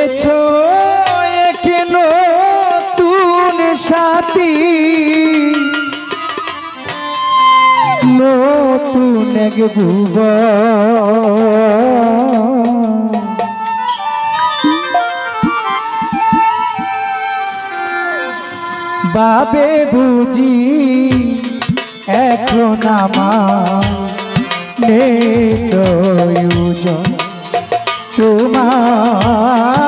পেয়েছ কেন তুন সাথী। নতুন ভুবন বাবে বুঝি এখন আমার তোমার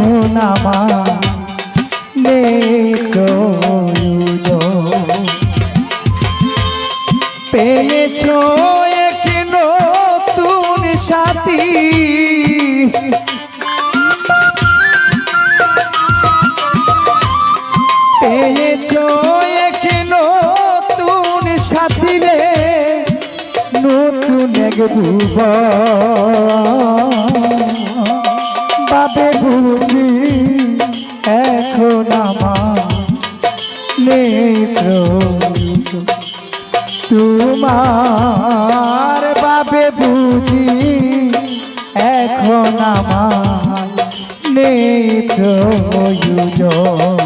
এখন আমার পেয়েছ এক নতুন সাথী। পেয়েছ এক নতুন সাথী রে নতুন এক তোমার বাবে বুঝি এখন আমার নেই প্রয়োজন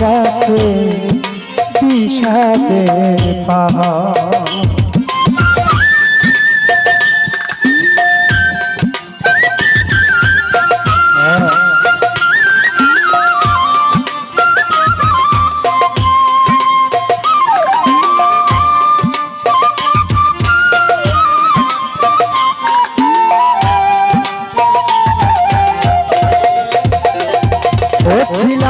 কাছে বিষাদের পাহাড়। ছিল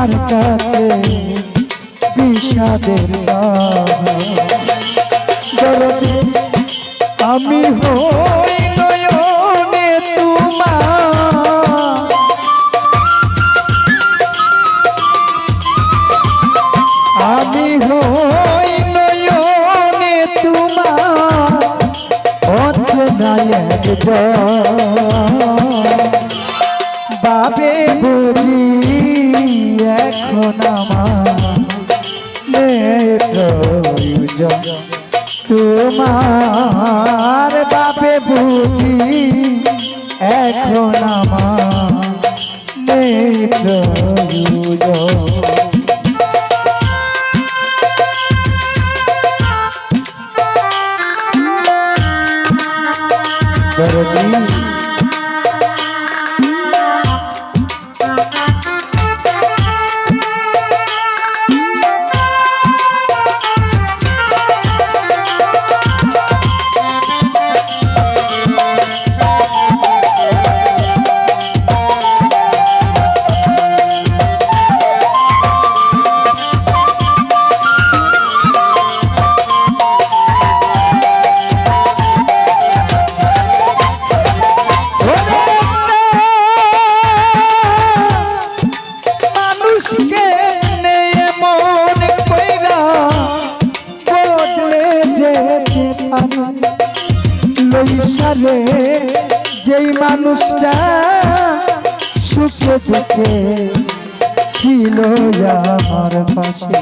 তোমার কাছে বিষাদের আমি হই তোমার। আমি তোমার। বাবে বুঝি এখন আমার তোমার বাপে বুঝি এখন আমার লইসারে যেই মানুষটা সুখে দেখে ছিল আমার পাশে।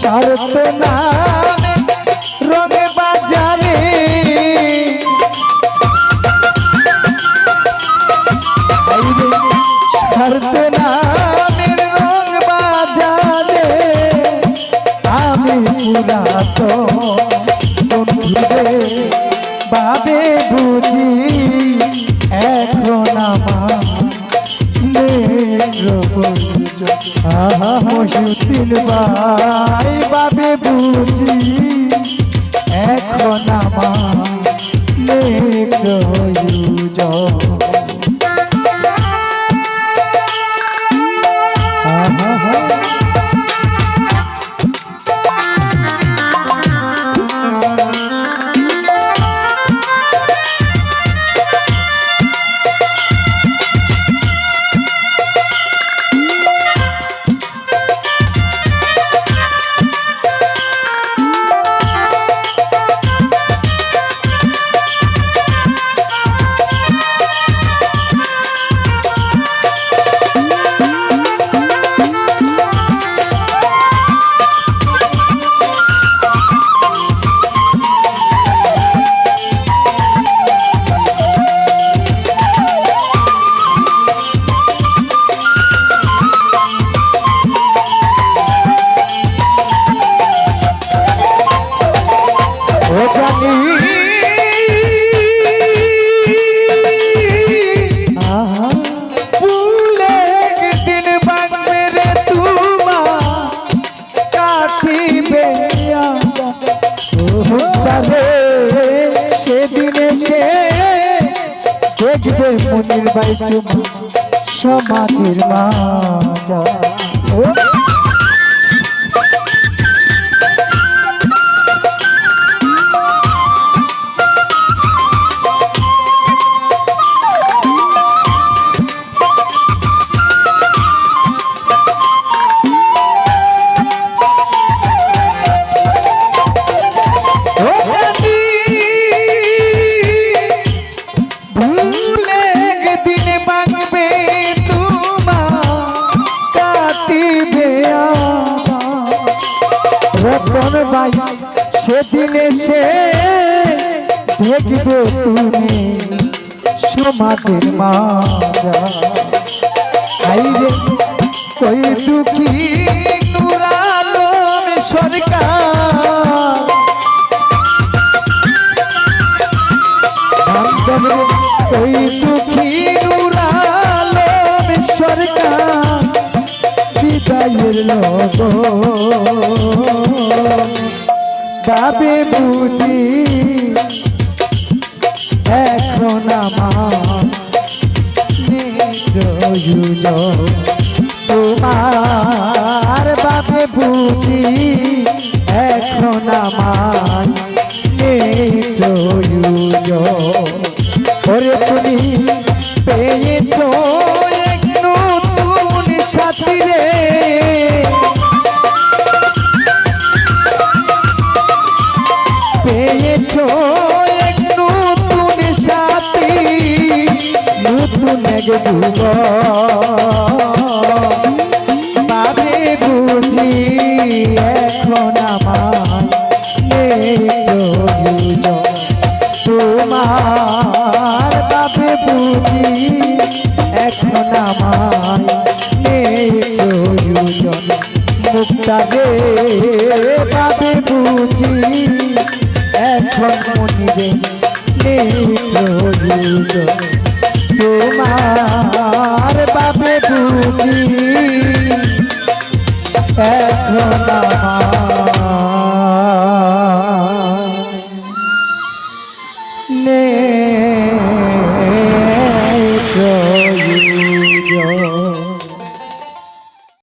শরত না রঙে বাজারে। শরত নামের রং বাজারে। আমি পুরাতো মসুদ্দিন ভাই বাবে বুঝি। এখন আমার তোমা সমাধির মা দেখবে তুমি সমাধির মাজা আইরে কই দুঃখী নুরালম সরকার। ওই দুঃখী নুরালম সরকার, বিদায়ের লোক বাবে বুঝি এখন আমার তোমার বাবে বুঝি এখন আমার ওরে যুব পাবে বুঝি এখন আমার তোমার বাবে বুঝি এখন আমার প্রয়োজন। মুক্তারে বাবে বুঝি এখন মনিরে তোমার বাবে বুঝি এখন আমার